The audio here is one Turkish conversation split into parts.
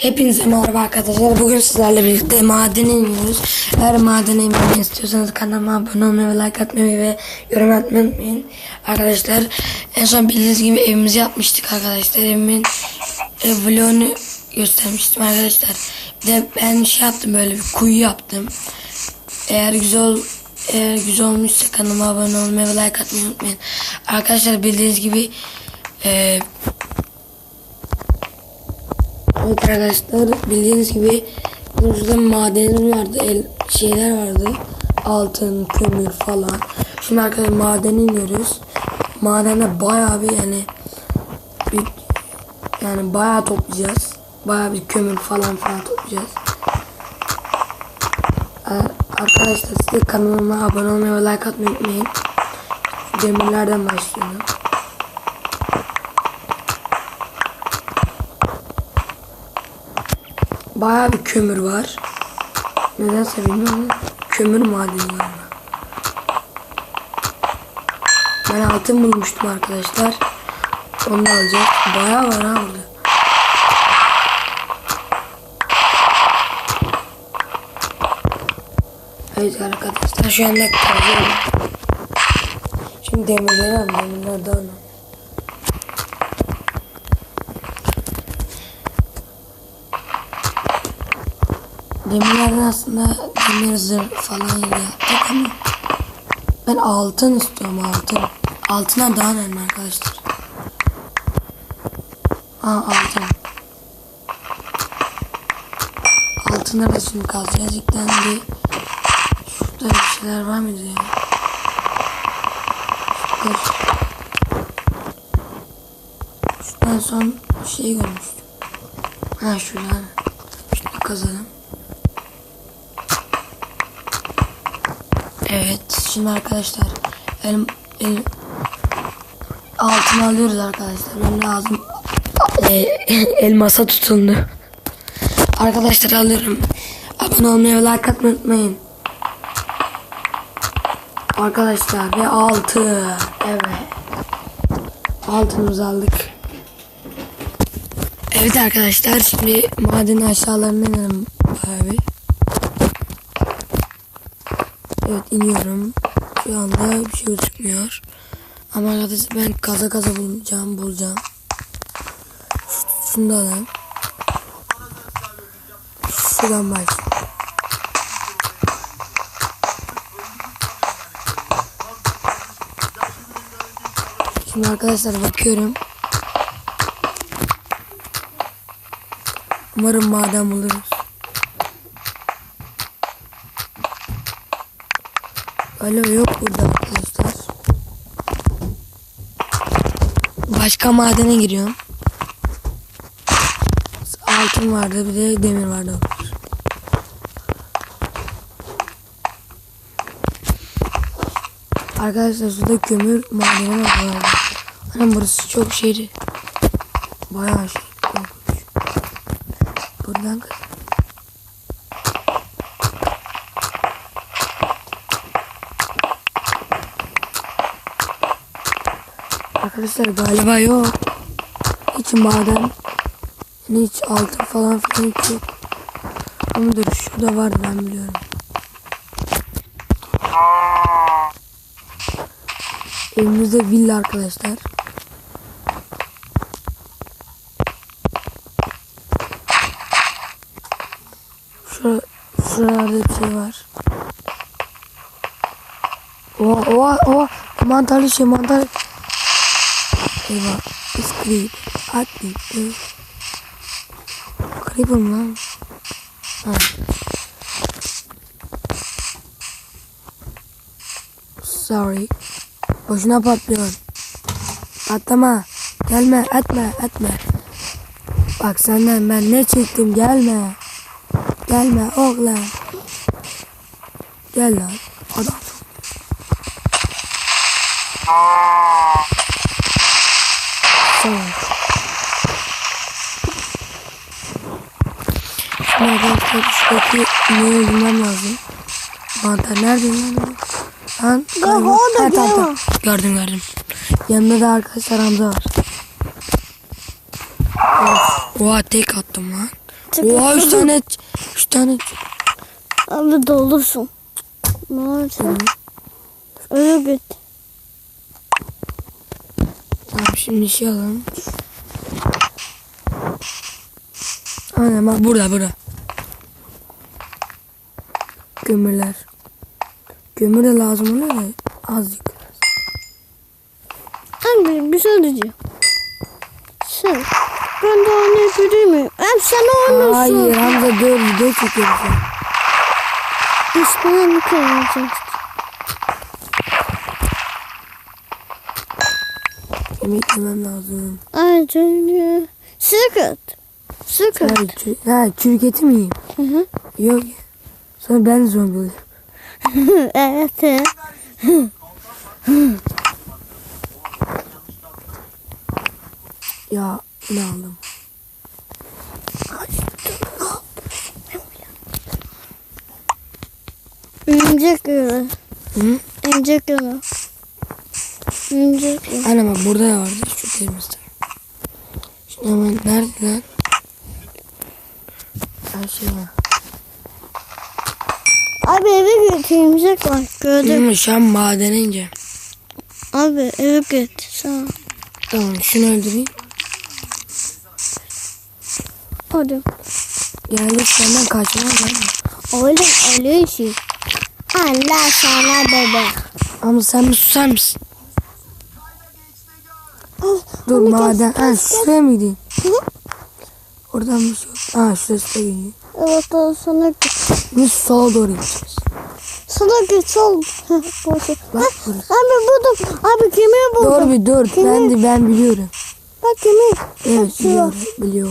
Hepinize merhaba arkadaşlar. Bugün sizlerle birlikte madene iniyoruz. Eğer madene inmeyi istiyorsanız kanalıma abone olmayı ve like atmayı ve yorum atmayı unutmayın. Arkadaşlar en son bildiğiniz gibi evimizi yapmıştık arkadaşlar. Evimin ev vlogunu göstermiştim arkadaşlar. Bir de ben şey yaptım böyle bir kuyu yaptım. Eğer güzel eğer güzel olmuşsa kanalıma abone olmayı ve like atmayı unutmayın. Arkadaşlar bildiğiniz gibi eee Evet arkadaşlar bildiğiniz gibi burada madenim vardı, el şeyler vardı. Altın, kömür falan. Şimdi arkadaşlar madene iniyoruz. Madende bayağı bir yani bir, yani bayağı toplayacağız. Bayağı bir kömür falan falan toplayacağız. Ee, Arkadaşlar size kanalıma abone olmayı ve like atmayı unutmayın. Demirlerden başlıyorum. Bayağı bir kömür var. Nedense bilmiyorum kömür madeni var. Ben altın bulmuştum arkadaşlar. Onu da alacağız. Bayağı var ha burada. Evet arkadaşlar şu anda kazıyorum. Şimdi demirleri alalım. Demirleri de alalım. Demirlerden aslında demir zırh falan yaptık ama ben altın istiyorum altın. Altına daha önemli arkadaşlar. Aa altın. Altınları da şimdi kazacağız. İlk bir şurada bir şeyler var mıydı ya? Şurada Şuradan son şey görmüştüm. Ha şuradan. Şunu kazalım. Evet şimdi arkadaşlar el, el altını alıyoruz arkadaşlar. Benim lazım e, elmasa tutundu. Arkadaşlar alıyorum. Abone olmayı ve like atmayı unutmayın. Arkadaşlar ve altı. Evet. Altımızı aldık. Evet arkadaşlar şimdi madenin aşağılarına inelim abi. Evet iniyorum. Şu anda bir şey gözükmüyor. Ama arkadaşlar ben kaza kaza bulacağım bulacağım. Şu, şunu da alalım. Şuradan başlayalım. Şimdi arkadaşlar bakıyorum. Umarım maden buluruz. Öyle yok burada arkadaşlar. Başka madene giriyorum. Altın vardı bir de demir vardı. Arkadaşlar şurada kömür madeni var. Anam burası çok şeydi. Bayağı şey. Buradan kız. Arkadaşlar galiba yok. Hiç maden, hiç altın falan filan yok. Ama dur şurada var ben biliyorum. Evimizde villa arkadaşlar. Şura, şuralarda bir şey var. Oha oha oha mantarlı şey mantar. Eyvah. Biz creep. At me. Creeper mı lan? Sorry. Boşuna patlıyor. Patlama. Gelme etme etme. Bak senden ben ne çektim gelme. Gelme oğlan. Gel lan. Adam. Tamam. Şimdi şuradaki ineği öldürmem lazım. Mantar nerede lan? Lan orada Ha, tamam. Gördüm gördüm. Yanında da arkadaşlar Hamza var. Of. Oha tek attım lan. Oha 3 tane 3 tane Abi dolusun. Ne olacak? Öyle git. Tamam şimdi şey alalım. Aynen bak burada burada. Kömürler. Kömür de lazım oluyor da azıcık. Abi bir şey diyeceğim. Sen. Ben de oynayabilir miyim? Hem sen oynuyorsun. Hayır Hamza dur video çekiyoruz. ya. Üstüne koyacağız. Yemek yemem lazım. Ay canım. Sıkıt. Sıkıt. Ha, çür ha çürük eti mi yiyeyim? Hı hı. Yok ya. Sonra ben zombi olurum. evet. Ya ne aldım? İncek yürü. Hı? İncek yürü. İncek yürü. Aynen bak burada da vardı şu elimizde. Şimdi hemen nerede lan? Her şey var. Abi eve. İncek var. Gördüm. Mi? Şu an madene ineceğim. Abi eve git. Sağ. Tamam şunu öldüreyim. Hadi. Geldik senden kaçmaz lan. Oğlum öyle şey. Allah sana bebe. Ama sen bir susar mısın? Dur maden. Ha şuraya mı gideyim? Oradan bir şey yok. Ha şurası da gidiyor. Evet o sana. Biz sola doğru gideceğiz. Sana git sol. Bak burası. Abi buldum. Abi kemiği buldum. Dur bir dur. Kimi? Ben de ben biliyorum. Bak kemiği. Evet şurada. biliyor. Biliyor.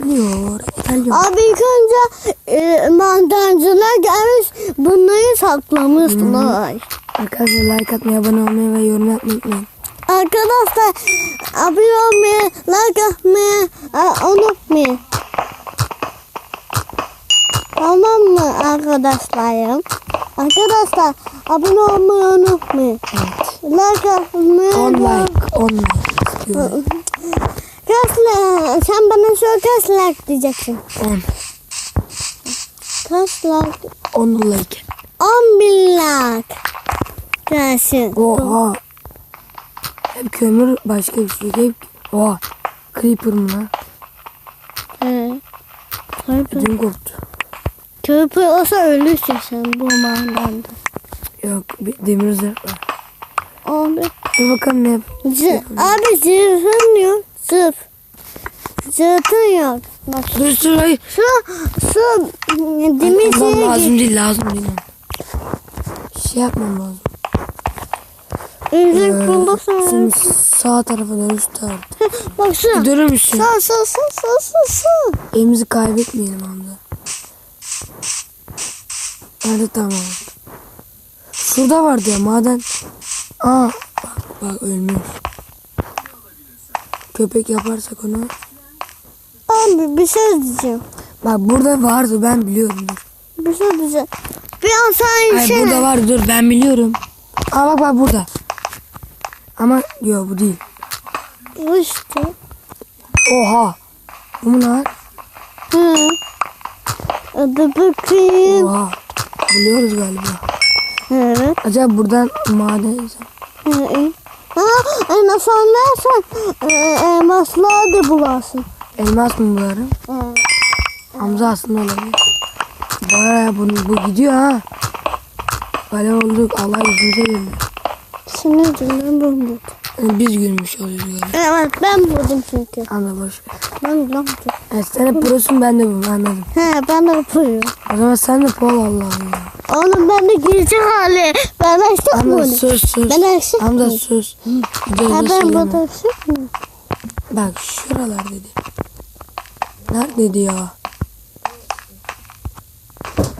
Biliyor. İtalyan. Abi ilk önce e, mandancılar gelmiş bunları saklamışlar. Arkadaşlar like atmayı, abone olmayı ve yorum yapmayı unutmayın. Arkadaşlar abone olmayı, like atmayı e, unutmayın. Tamam mı arkadaşlarım? Arkadaşlar abone olmayı unutmayın. Like atmayı 10 da- like. 10 like like? Sen bana söyle kaç like diyeceksin. 10. Kaç like? 10 like. 10 bin like. Gelsin. Oha. Hep kömür başka bir şey. Hep oha. Creeper mı lan? Köpü. Ödüm koptu. Köpü olsa ölürsün sen bu mandanda. Yok bir demir zırh var. Abi. Dur bakalım ne yap. Zı abi zırhın yok. Zırh. Zırhın yok. Bak Dur dur hayır. şu şu demir Ondan şeye lazım değil lazım değil. Şey yapmam lazım. Üzük Ee, bulursun. Şimdi sağ tarafa dön üst tarafa. Bak şu. Durur musun? Sağ sağ sağ sağ sağ sağ. Elimizi kaybetmeyelim anda. Nerede tamam. Şurada vardı ya maden. Aa bak bak ölmüş. Köpek yaparsak onu. Abi bir şey diyeceğim. Bak burada vardı ben biliyorum. Dur. Bir şey diyeceğim. Bir an sen Ay yüksene. burada var dur ben biliyorum. Aa bak bak burada. Ama yok bu değil. Bu işte. Oha. Bu mu lan? Hı. Hadi bakayım. Oha. Biliyoruz galiba. Evet. Acaba buradan maden en azından e, elmaslar da bularsın. elmas mı bularım? Hı. Hamza aslında olabilir. Bayağı bu, bu gidiyor ha. Böyle olduk. Allah yüzümüze yüzünden bulmadım. Yani biz gülmüş oluyoruz galiba. Evet ben buldum çünkü. Anla boş ver. Ben bulamadım. Evet, sen hep prosun ben de bunu anladım. He ben de yapıyorum. O zaman sen de Paul Allah Allah. Onun ben de girecek hali. Ben açtık mı Hamza onu? sus sus. Ben açtık Hamza mı? sus. Ha Videoda ben söyleme. burada açtık mı? Bak şuralar dedi. Nerede dedi ya?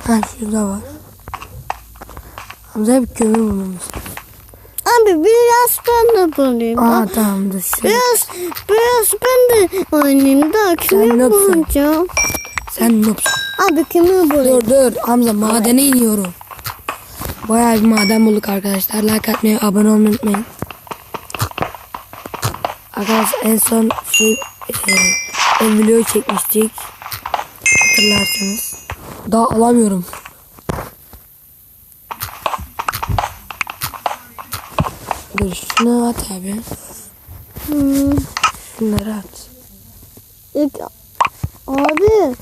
Ha şurada var. Hamza hep kömür bulmamız. Abi biraz ben de bulayım. Aa tamam dur şurada. Biraz, biraz ben de oynayayım da kimi yapıyorsun? bulacağım? Sen noobsun. Abi kimi bulayım? Dur dur Hamza madene iniyorum. Bayağı bir maden bulduk arkadaşlar. Like atmayı, abone olmayı unutmayın. Arkadaşlar en son şey e, vlogu çekmiştik. Hatırlarsanız. Daha alamıyorum. Dur şunu at abi. Hmm. Şunları at. İki, abi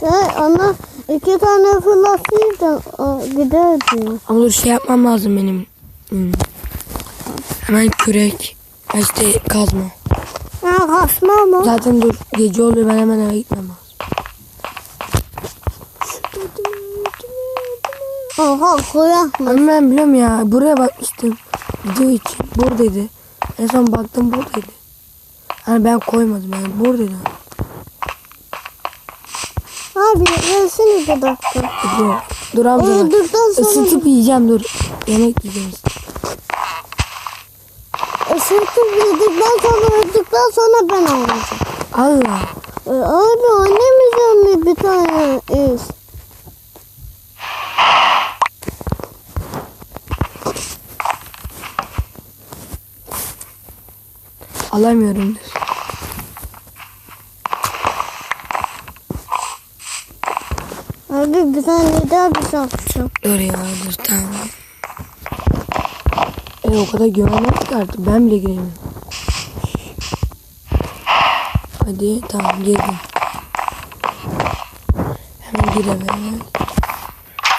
sen ana iki tane fırlatsaydın giderdi. Ama dur şey yapmam lazım benim. Hmm. Hemen kürek. Ha İşte kazma. Ya kasma mı? Zaten dur gece oluyor ben hemen eve gitmem lazım. Oha koyak mı? Ama ben biliyorum ya buraya bakmıştım. Video için buradaydı. En son baktım buradaydı. Hani ben koymadım yani buradaydı. Abi versene bir dakika. Dur, dur amca bak. Öldükten sonra Isıtıp yiyeceğim dur. Yemek yiyeceğim. ısırtıp yedikten sonra öldükten sonra ben alacağım. Allah. E, abi oynaymayacağım mı bir tane iş? Alamıyorum dur. Abi bir tane daha bir şey yapacağım. Dur ya dur tamam. E o kadar güvenmem ki artık ben bile giremiyorum. Hadi tamam girdim. Hemen gir eve.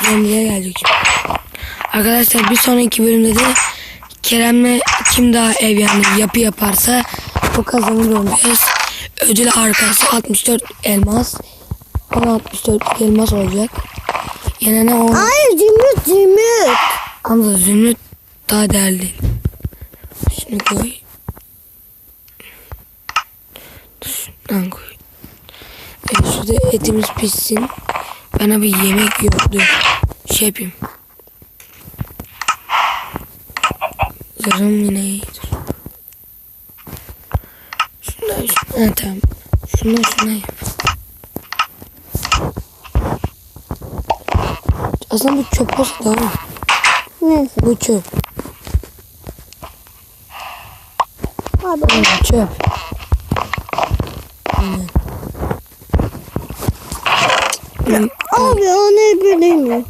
Cemre'ye geldik. Arkadaşlar bir sonraki bölümde de Kerem'le kim daha ev yani yapı yaparsa o kazanır olacağız. Ödül arkası 64 elmas. 64 elmas olacak. Yine ne on Hayır zümrüt zümrüt. Hamza zümrüt daha değerli. Şunu koy. Şundan koy. Evet, şurada etimiz pişsin. Bana bir yemek yok. Dur. Şey yapayım. Zarım yine iyi. Dur. Şundan şundan. Ha, tamam. Şundan şundan yap. Aslında bu çöp olsa daha iyi. Neyse Bu çöp. abi. Aynen çöp. Aynen. Ben- Abi o ne bileyim.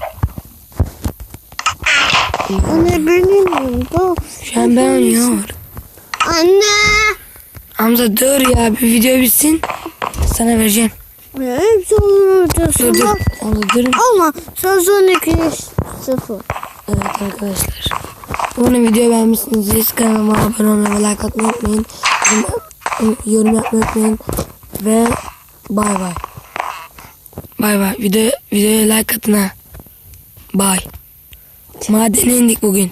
O ne bileyim. Ben oynuyorum. Anne. Hamza dur ya bir video bitsin. Sana vereceğim. Hepsi onun ortasında. Dur dur. Hamza dur. Ama sen son iki sıfır. Evet arkadaşlar. Umarım videoyu beğenmişsinizdir. Kanalıma abone olmayı ve like atmayı unutmayın. Yorum- Yorum yapmayı unutmayın. Ve bay bay. Bay bay. Video, videoya like atın ha. Bay. Madene indik bugün.